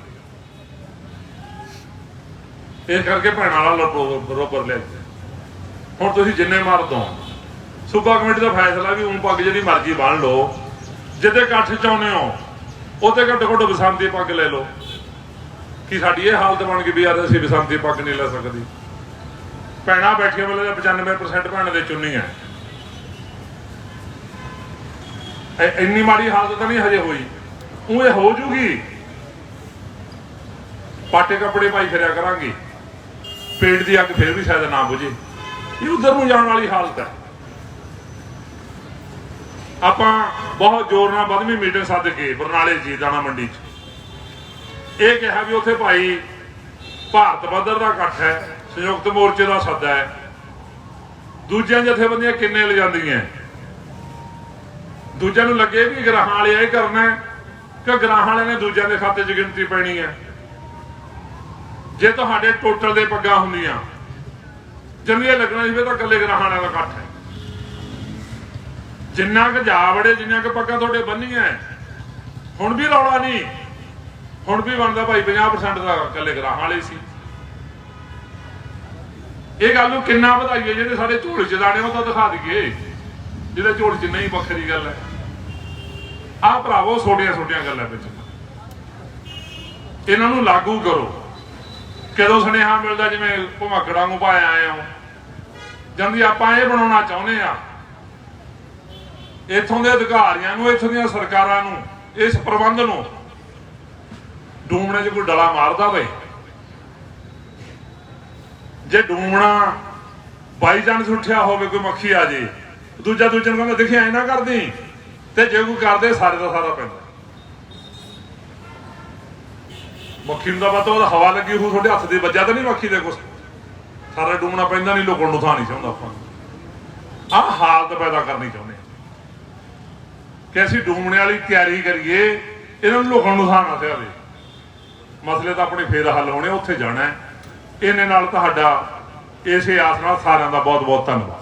ਇਸ ਕਰਕੇ ਭੈਣਾਂ ਵਾਲਾ ਲੜੋ ਬਰੋਬਰ ਲੈ ਹੁਣ ਤੁਸੀਂ ਜਿੰਨੇ ਮਰਦ ਹੋ, ਸੂਬਾ ਕਮੇਟੀ ਦਾ ਫੈਸਲਾ ਵੀ ਉਂ ਪੱਗ ਜਿਹੜੀ ਮਰਜ਼ੀ ਬਣ ਲਓ। ਜਿੱਦੇ ਇਕੱਠ ਚਾਹੁੰਦੇ ਹੋ ਉਹਦੇ ਘੱਟੋ ਘੱਟ ਬਸੰਤੀ ਪੱਗ ਲੈ ਲਓ। ਕਿ ਸਾਡੀ ਇਹ ਹਾਲਤ ਬਣ ਗਈ ਵੀ ਯਾਰ ਅਸੀਂ ਬਸੰਤੀ ਪੱਗ ਨਹੀਂ ਲੈ ਸਕਦੀ? ਭੈਣਾਂ ਬੈਠੀਆਂ ਵੇਲੇ 95% ਭੈਣ ਦੇ ਚੁੰਨੀ ਹੈ। ਇੰਨੀ ਮਾੜੀ ਹਾਲਤ ਤਾਂ ਨਹੀਂ ਹਜੇ ਹੋਈ। ਉਹ ਇਹ ਹੋ ਜੂਗੀ। ਪਾਟੇ ਕੱਪੜੇ ਪਾਈ ਫਿਰਿਆ ਕਰਾਂਗੇ। ਪੇਟ ਦੀ ਅੱਗ ਫੇਰ ਵੀ ਸ਼ਾਇਦ ਨਾ ਬੁਝੇ। ਇਹ ਉਧਰ ਨੂੰ ਜਾਣ ਵਾਲੀ ਹਾਲਤ ਹੈ। ਆਪਾਂ ਬਹੁਤ ਜ਼ੋਰ ਨਾਲ ਵੱਧਵੀਂ ਮੀਟਿੰਗ ਸੱਦ ਕੇ ਬਰਨਾਲੇ ਜੀ ਦਾਣਾ ਮੰਡੀ 'ਚ। ਇਹ ਕਿਹਾ ਵੀ ਉੱਥੇ ਭਾਈ ਭਾਰਤ ਪੱਧਰ ਦਾ ਇਕੱਠ ਹੈ, ਸੰਯੁਕਤ ਮੋਰਚੇ ਦਾ ਸੱਦਾ ਹੈ। ਦੂਜਿਆਂ ਜਥੇਬੰਦੀਆਂ ਕਿੰਨੇ ਲਿਜਾਂਦੀਆਂ ਦੂਜਿਆਂ ਨੂੰ ਲੱਗੇ ਵੀ ਗ੍ਰਾਹਾਂ ਵਾਲੇ ਇਹ ਕਰਨਾ ਕਿ ਗ੍ਰਾਹਾਂ ਵਾਲਿਆਂ ਨੇ ਦੂਜਿਆਂ ਦੇ ਖਾਤੇ 'ਚ ਗਿਣਤੀ ਪੈਣੀ ਹੈ। ਜੇ ਤੁਹਾਡੇ ਟੋਟਲ ਦੇ ਪੱਗਾਂ ਹੁੰਦੀਆਂ ਚੰਗੀਆਂ ਲੱਗਣਾ ਸੀ ਤਾਂ ਇਕੱਲੇ ਗ੍ਰਾਹਾਂ ਵਾਲਿਆਂ ਦਾ ਇਕੱਠ ਹੈ। ਜਿੰਨਾ ਕੁ ਜਾ ਵੜੇ, ਜਿੰਨਾ ਕੁ ਪੱਗਾਂ ਤੁਹਾਡੇ ਬੰਨੀਆਂ ਹੁਣ ਵੀ ਰੌਲਾ ਨਹੀਂ। ਹੁਣ ਵੀ ਬਣਦਾ ਭਾਈ 50% ਦਾ ਇਕੱਲੇ ਗ੍ਰਾਹਾਂ ਵਾਲੇ ਸੀ। ਇਹ ਗੱਲ ਨੂੰ ਕਿੰਨਾ ਵਧਾਈਏ ਜਿਹੜੇ ਸਾਡੇ ਝੋਲੇ ਚ ਦਾਣੇ ਉਹ ਤਾਂ ਦਿਖਾ ਦਈਏ। ਜਿਹਦੇ ਝੋਲੇ ਚ ਨਹੀਂ ਵੱਖਰੀ ਗੱਲ ਹੈ ਆਹ ਭਰਾਵੋ ਛੋਟੀਆਂ ਛੋਟੀਆਂ ਗੱਲਾਂ ਵਿੱਚ। ਇਹਨਾਂ ਨੂੰ ਲਾਗੂ ਕਰੋ। ਕਦੋਂ ਸੁਨੇਹਾ ਮਿਲਦਾ ਜਿਵੇਂ ਭਮਕੜਾ ਨੂੰ ਪਾਇਆ ਆਏ ਹੋ। ਜਾਂਦੀ ਆਪਾਂ ਇਹ ਬਣਾਉਣਾ ਚਾਹੁੰਦੇ ਆ ਇੱਥੋਂ ਦੇ ਅਧਿਕਾਰੀਆਂ ਨੂੰ, ਇੱਥੋਂ ਦੀਆਂ ਸਰਕਾਰਾਂ ਨੂੰ, ਇਸ ਪ੍ਰਬੰਧ ਨੂੰ ਡੂਮਣੇ 'ਚ ਕੋਈ ਡਲਾ ਮਾਰਦਾ ਬਈ ਜੇ ਡੂਮਣਾ ਬਾਈ ਚਾਂਸ ਉੱਠਿਆ ਹੋਵੇ, ਕੋਈ ਮੱਖੀ ਆ ਜੇ, ਦੂਜਾ ਦੂਜੇ ਨੂੰ ਕਹਿੰਦਾ ਦੇਖਿਆ ਐ ਨਾ ਕਰਦੀ। ਤੇ ਜੇ ਕੋਈ ਕਰਦੇ, ਸਾਰੇ ਦਾ ਸਾਰਾ ਪੈਂਦਾ ਮੱਖੀ ਨੂੰ ਤਾਂ ਪਤਾ ਉਹਦਾ ਹਵਾ ਲੱਗੀ ਹੋ ਤੁਹਾਡੇ ਹੱਥ ਦੇ ਵੱਜਾ ਤਾਂ ਨਹੀਂ ਮੱਖੀ ਦੇ ਕੁਛ। ਸਾਰਾ ਡੂਮਣਾ ਪੈਂਦਾ ਨਹੀਂ, ਲੋਕਾਂ ਨੂੰ ਥਾਂ ਨਹੀਂ ਚਾਹੁੰਦਾ ਆਪਾਂ ਆਹ ਹਾਲਤ ਪੈਦਾ ਕਰਨੀ ਚਾਹੁੰਦਾ ਕਿ ਅਸੀਂ ਡੂਮਣੇ ਵਾਲੀ ਤਿਆਰੀ ਕਰੀਏ, ਇਹਨਾਂ ਨੂੰ ਲੋਕਾਂ ਨੂੰ ਥਾਂ ਨਾ ਦੇਵੇ ਮਸਲੇ ਤਾਂ ਆਪਣੇ ਫੇਰ ਹੱਲ ਹੋਣੇ, ਉੱਥੇ ਜਾਣਾ ਹੈ। ਇਹਨੇ ਨਾਲ ਤੁਹਾਡਾ ਇਸੇ ਆਸ ਨਾਲ ਸਾਰਿਆਂ ਦਾ ਬਹੁਤ ਬਹੁਤ ਧੰਨਵਾਦ।